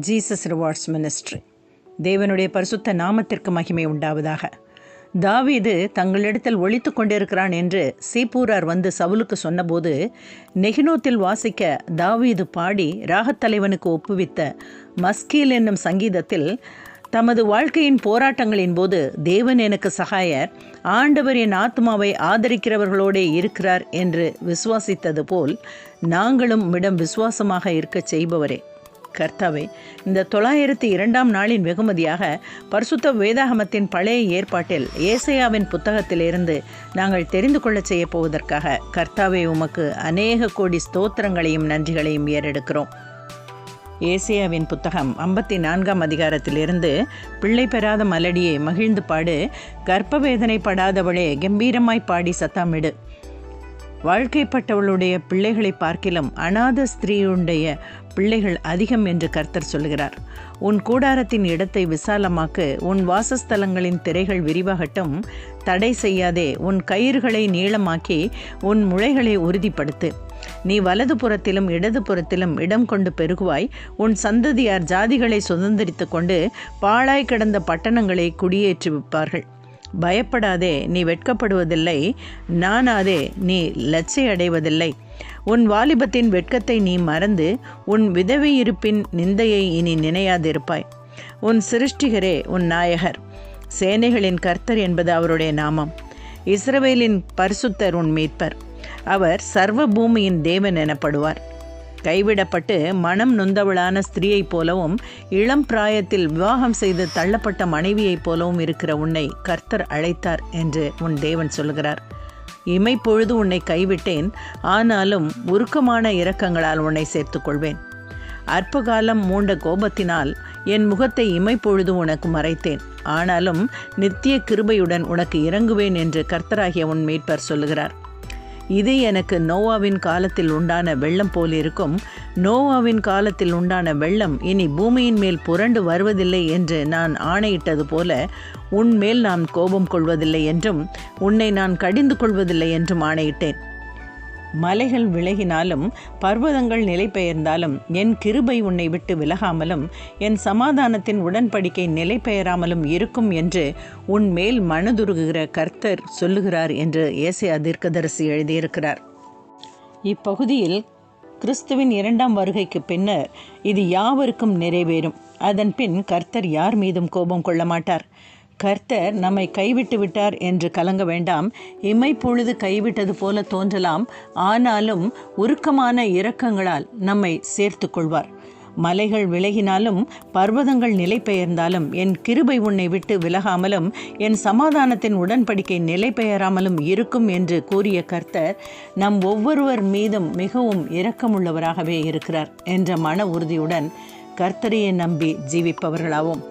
Jesus rewards ministry தேவனுடைய பரிசுத்த நாமத்திற்கு மகிமை உண்டாவதாக. தாவீது தங்களிடத்தில் ஒழித்து கொண்டிருக்கிறான் என்று சீப்பூரார் வந்து சவுலுக்கு சொன்னபோது நெகினோத்தில் வாசிக்க தாவீது பாடி ராகத்தலைவனுக்கு ஒப்புவித்த மஸ்கீல் என்னும் சங்கீதத்தில் தமது வாழ்க்கையின் போராட்டங்களின் போது தேவன் எனக்கு சகாயர் ஆண்டவர் என் ஆத்மாவை ஆதரிக்கிறவர்களோடே இருக்கிறார் என்று விசுவாசித்தது போல் நாங்களும் இடம் விசுவாசமாக இருக்கச் செய்பவரே. கர்த்தாவே இந்த தொள்ளாயிரத்தி இரண்டாம் நாளின் வெகுமதியாக பரிசுத்த வேதாகமத்தின் பழைய ஏற்பாட்டில் ஏசையாவின் புத்தகத்திலிருந்து நாங்கள் தெரிந்து கொள்ளச் செய்ய போவதற்காக கர்த்தாவே உமக்கு அநேக கோடி ஸ்தோத்திரங்களையும் நன்றிகளையும் ஏறெடுக்கிறோம். ஏசியாவின் புத்தகம் ஐம்பத்தி நான்காம் அதிகாரத்திலிருந்து பிள்ளை பெறாத மலடியே மகிழ்ந்து பாடு கர்ப்பவேதனை படாதவளே கம்பீரமாய் பாடி சத்தமிடு. வாழ்க்கைப்பட்டவளுடைய பிள்ளைகளை பார்க்கிலும் அநாத ஸ்திரீயுடைய பிள்ளைகள் அதிகம் என்று கர்த்தர் சொல்கிறார். உன் கூடாரத்தின் இடத்தை விசாலமாக்கு உன் வாசஸ்தலங்களின் திரைகள் விரிவாகட்டும் தடை செய்யாதே உன் கயிறுகளை நீளமாக்கி உன் முளைகளை உறுதிப்படுத்து. நீ வலது புறத்திலும் இடது புறத்திலும் இடம் கொண்டு பெருகுவாய் உன் சந்ததியார் ஜாதிகளை சுதந்திரித்து கொண்டு பாழாய் கிடந்த பட்டணங்களை குடியேற்றுவிப்பார்கள். பயப்படாதே நீ வெட்கப்படுவதில்லை. நானாதே நீ லச்சை அடைவதில்லை உன் வாலிபத்தின் வெட்கத்தை நீ மறந்து உன் விதவியிருப்பின் இருப்பின் நிந்தையை இனி நினையாதிருப்பாய். உன் சிருஷ்டிகரே உன் நாயகர். சேனைகளின் கர்த்தர் என்பது அவருடைய நாமம். இஸ்ரவேலின் பரிசுத்தர் உன் மீட்பர். அவர் சர்வ பூமியின் தேவன் எனப்படுவார். கைவிடப்பட்டு மனம் நொந்தவளான ஸ்திரீயைப் போலவும் இளம் பிராயத்தில் விவாகம் செய்து தள்ளப்பட்ட மனைவியைப் போலவும் இருக்கிற உன்னை கர்த்தர் அழைத்தார் என்று உன் தேவன் சொல்கிறார் இமைப்பொழுது உன்னை கைவிட்டேன் ஆனாலும் உருக்கமான இரக்கங்களால் உன்னை சேர்த்துக்கொள்வேன். அற்பகாலம் மூண்ட கோபத்தினால் என் முகத்தை இமைப்பொழுது உனக்கு மறைத்தேன். ஆனாலும் நித்திய கிருபையுடன் உனக்கு இறங்குவேன் என்று கர்த்தராகிய உன் மீட்பர் சொல்லுகிறார். இது எனக்கு நோவாவின் காலத்தில் உண்டான வெள்ளம் போலிருக்கும் நோவாவின் காலத்தில் உண்டான வெள்ளம் இனி பூமியின் மேல் புரண்டு வருவதில்லை என்று நான் ஆணையிட்டது போல உன்மேல் நான் கோபம் கொள்வதில்லை என்றும் உன்னை நான் கடிந்து கொள்வதில்லை என்றும் ஆணையிட்டேன். மலைகள் விலகினாலும் பர்வதங்கள் நிலை பெயர்ந்தாலும் என் கிருபை உன்னை விட்டு விலகாமலும் என் சமாதானத்தின் உடன்படிக்கை நிலை பெயராமலும் இருக்கும் என்று உன் மேல் மனதுருகுகிற கர்த்தர் சொல்லுகிறார் என்று ஏசியா தீர்க்கதரிசி எழுதியிருக்கிறார். இப்பகுதியில் கிறிஸ்துவின் இரண்டாம் வருகைக்கு பின்னர் இது யாவருக்கும் நிறைவேறும். அதன் பின் கர்த்தர் யார் மீதும் கோபம் கொள்ள மாட்டார் கர்த்தர் நம்மை கைவிட்டு விட்டார் என்று கலங்க வேண்டாம். இமைப்பொழுது கைவிட்டது போல தோன்றலாம். ஆனாலும் உருக்கமான இரக்கங்களால் நம்மை சேர்த்து கொள்வார். மலைகள் விலகினாலும் பர்வதங்கள் நிலை பெயர்ந்தாலும் என் கிருபை உன்னை விட்டு விலகாமலும் என் சமாதானத்தின் உடன்படிக்கை நிலை பெயராமலும் இருக்கும் என்று கூறிய கர்த்தர் நம் ஒவ்வொருவர் மீதும் மிகவும் இரக்கமுள்ளவராகவே இருக்கிறார் என்ற மன உறுதியுடன் கர்த்தரையை நம்பி ஜீவிப்பவர்களாவோம்.